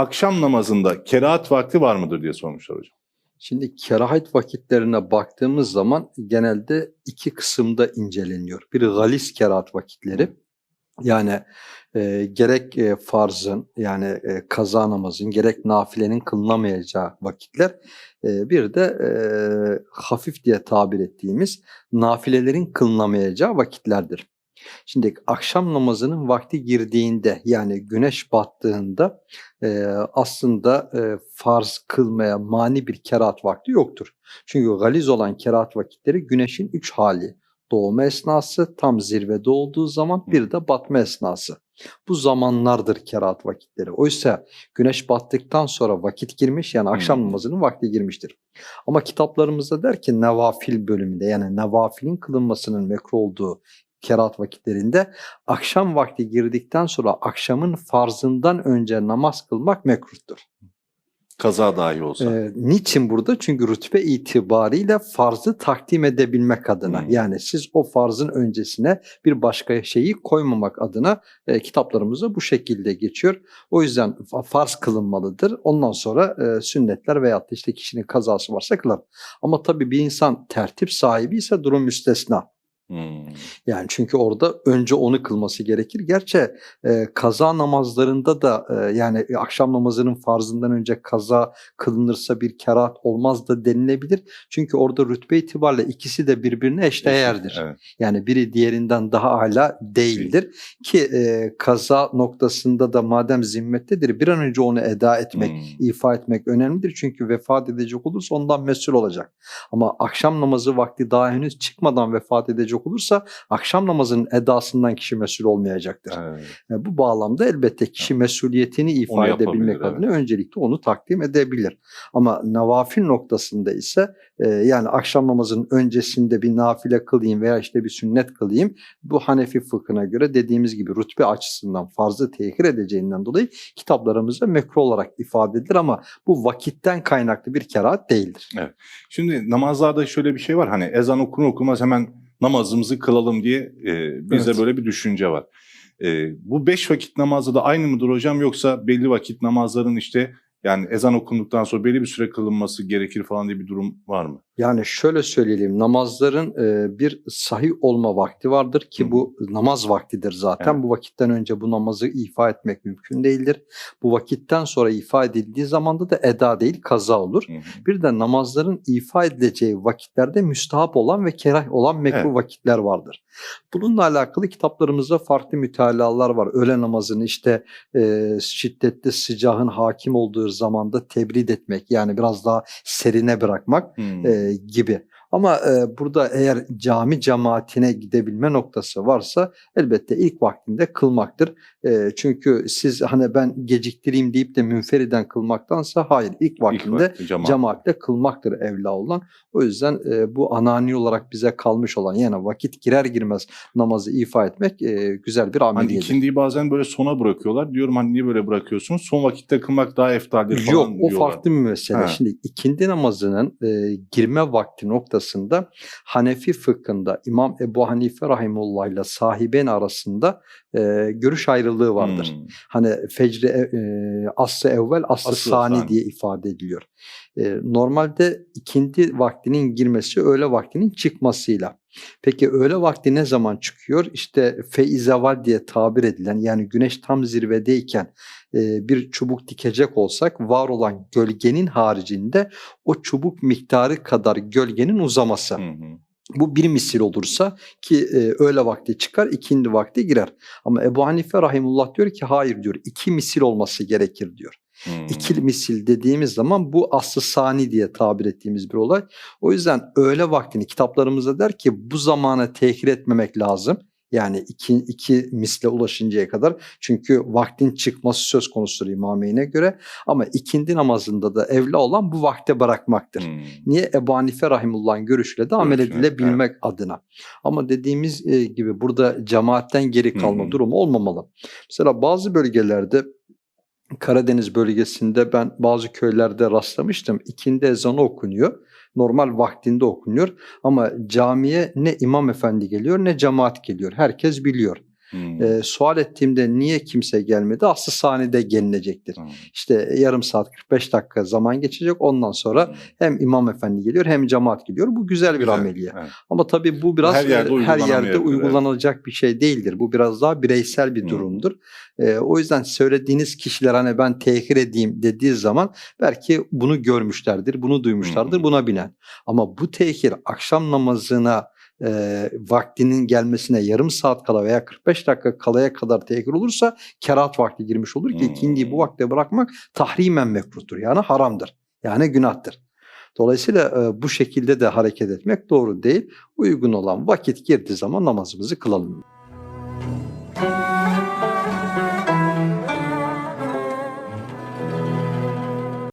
akşam namazında kerahat vakti var mıdır diye sormuşlar hocam. Şimdi kerahat vakitlerine baktığımız zaman genelde iki kısımda inceleniyor. Biri galis kerahat vakitleri. Yani e, gerek e, farzın yani e, kaza namazın gerek nafilenin kılınamayacağı vakitler. E, bir de e, hafif diye tabir ettiğimiz nafilelerin kılınamayacağı vakitlerdir. Şimdi akşam namazının vakti girdiğinde yani güneş battığında e, aslında e, farz kılmaya mani bir kerahat vakti yoktur. Çünkü galiz olan kerahat vakitleri güneşin üç hali. Doğma esnası, tam zirvede olduğu zaman bir de batma esnası. Bu zamanlardır kerahat vakitleri. Oysa güneş battıktan sonra vakit girmiş yani akşam Hmm. namazının vakti girmiştir. Ama kitaplarımızda der ki nevafil bölümünde yani nevafilin kılınmasının mekruh olduğu kerahat vakitlerinde akşam vakti girdikten sonra akşamın farzından önce namaz kılmak mekruhtur. Kaza dahi olsa. Ee, niçin burada? Çünkü rütbe itibariyle farzı takdim edebilmek adına. Hmm. Yani siz o farzın öncesine bir başka şeyi koymamak adına e, kitaplarımızda bu şekilde geçiyor. O yüzden fa- farz kılınmalıdır. Ondan sonra e, sünnetler veyahut da işte kişinin kazası varsa kılar. Ama tabii bir insan tertip sahibi ise durum müstesna. Hmm. Yani çünkü orada önce onu kılması gerekir. Gerçi e, kaza namazlarında da e, yani akşam namazının farzından önce kaza kılınırsa bir kerahat olmaz da denilebilir. Çünkü orada rütbe itibariyle ikisi de birbirine eşdeğerdir. Evet. Yani biri diğerinden daha âlâ değildir. Ki e, kaza noktasında da madem zimmettedir bir an önce onu eda etmek, Hmm. ifa etmek önemlidir. Çünkü vefat edecek olursa ondan mesul olacak. Ama akşam namazı vakti daha henüz çıkmadan vefat edecek olursa akşam namazının edasından kişi mesul olmayacaktır. Evet. E, Bu bağlamda elbette kişi mesuliyetini ifa Onu yapabilir, edebilmek evet. adına öncelikle onu takdim edebilir. Ama navafil noktasında ise e, yani akşam namazının öncesinde bir nafile kılayım veya işte bir sünnet kılayım bu Hanefi fıkhına göre dediğimiz gibi rütbe açısından farzı tehir edeceğinden dolayı kitaplarımızda mekruh olarak ifade edilir ama bu vakitten kaynaklı bir kerahat değildir. Şimdi namazlarda şöyle bir şey var hani ezan okunur okunmaz hemen namazımızı kılalım diye e, bizde Evet. böyle bir düşünce var. E, bu beş vakit namazda da aynı mıdır hocam yoksa belli vakit namazların işte yani ezan okunduktan sonra belli bir süre kılınması gerekir falan diye bir durum var mı? Yani şöyle söyleyelim namazların e, bir sahih olma vakti vardır ki Hı. bu namaz vaktidir zaten. Evet. Bu vakitten önce bu namazı ifa etmek mümkün değildir. Bu vakitten sonra ifa edildiği zamanda da eda değil kaza olur. Hı hı. Bir de namazların ifa edileceği vakitlerde müstahap olan ve kerah olan mekruh Evet. vakitler vardır. Bununla alakalı kitaplarımızda farklı mütalalar var. Öğle namazını işte e, şiddetli sıcağın hakim olduğu zamanda tebrid etmek yani biraz daha serine bırakmak Hmm. e, gibi. Ama e, burada eğer cami cemaatine gidebilme noktası varsa elbette ilk vaktinde kılmaktır. E, çünkü siz hani ben geciktireyim deyip de münferiden kılmaktansa hayır ilk İlk vaktinde vakti cemaat. cemaatle kılmaktır evla olan. O yüzden e, bu anani olarak bize kalmış olan yani vakit girer girmez namazı ifa etmek e, güzel bir Hani ameliyedir. ikindiyi bazen böyle sona bırakıyorlar. Diyorum hani niye böyle bırakıyorsunuz? Son vakitte kılmak daha eftaldir falan Yok o diyorlar. farklı bir mesele. Ha. Şimdi ikindi namazının e, girme vakti noktasında Hanefi fıkhında İmam Ebu Hanife Rahimullah ile sahiben arasında e, görüş ayrılığı vardır. Hmm. Hani fecri e, e, aslı evvel aslı, Aslı sani, sani. diye ifade ediliyor. E, normalde ikindi vaktinin girmesi öğle vaktinin çıkmasıyla. Peki öğle vakti ne zaman çıkıyor? İşte feizeval diye tabir edilen yani güneş tam zirvedeyken e, bir çubuk dikecek olsak var olan gölgenin haricinde o çubuk miktarı kadar gölgenin uzaması. Hı hı. Bu bir misil olursa ki e, öğle vakti çıkar, ikindi vakti girer. Ama Ebu Hanife Rahimullah diyor ki hayır diyor, iki misil olması gerekir diyor. Hmm. İki misil dediğimiz zaman bu aslı sani diye tabir ettiğimiz bir olay. O yüzden öğle vaktini kitaplarımızda der ki bu zamana tehir etmemek lazım. Yani iki, iki misle ulaşıncaya kadar. Çünkü vaktin çıkması söz konusudur imameyine göre. Ama ikindi namazında da evla olan bu vakte bırakmaktır. Hmm. Niye? Ebu Hanife Rahimullah'ın görüşüyle de amel edilebilmek adına. Ama dediğimiz e, gibi burada cemaatten geri kalma hı. durumu olmamalı. Mesela bazı bölgelerde Karadeniz bölgesinde ben bazı köylerde rastlamıştım. İkindi ezanı okunuyor. Normal vaktinde okunuyor. Ama camiye ne imam efendi geliyor ne cemaat geliyor. Herkes biliyor. Hmm. e, sual ettiğimde niye kimse gelmedi? Aslı sahnede gelinecektir. Tamam. İşte yarım saat 45 dakika zaman geçecek. Ondan sonra Hmm. hem imam efendi geliyor hem cemaat geliyor. Bu güzel bir Güzel, ameliye. evet. Ama tabii bu biraz Her yerde her yerde uygulanılacak bir şey değildir. Bu biraz daha bireysel bir Hmm. durumdur. E, o yüzden söylediğiniz kişiler hani ben tehir edeyim dediği zaman belki bunu görmüşlerdir, bunu duymuşlardır, Hmm. buna binen. Ama bu tehir akşam namazına e, vaktinin gelmesine yarım saat kala veya 45 dakika kalaya kadar tehir olursa kerat vakti girmiş olur ki Hmm. ikindiyi bu vakte bırakmak tahrimen mekruhtur. Yani haramdır. Yani günahtır. Dolayısıyla e, bu şekilde de hareket etmek doğru değil. Uygun olan vakit girdiği zaman namazımızı kılalım.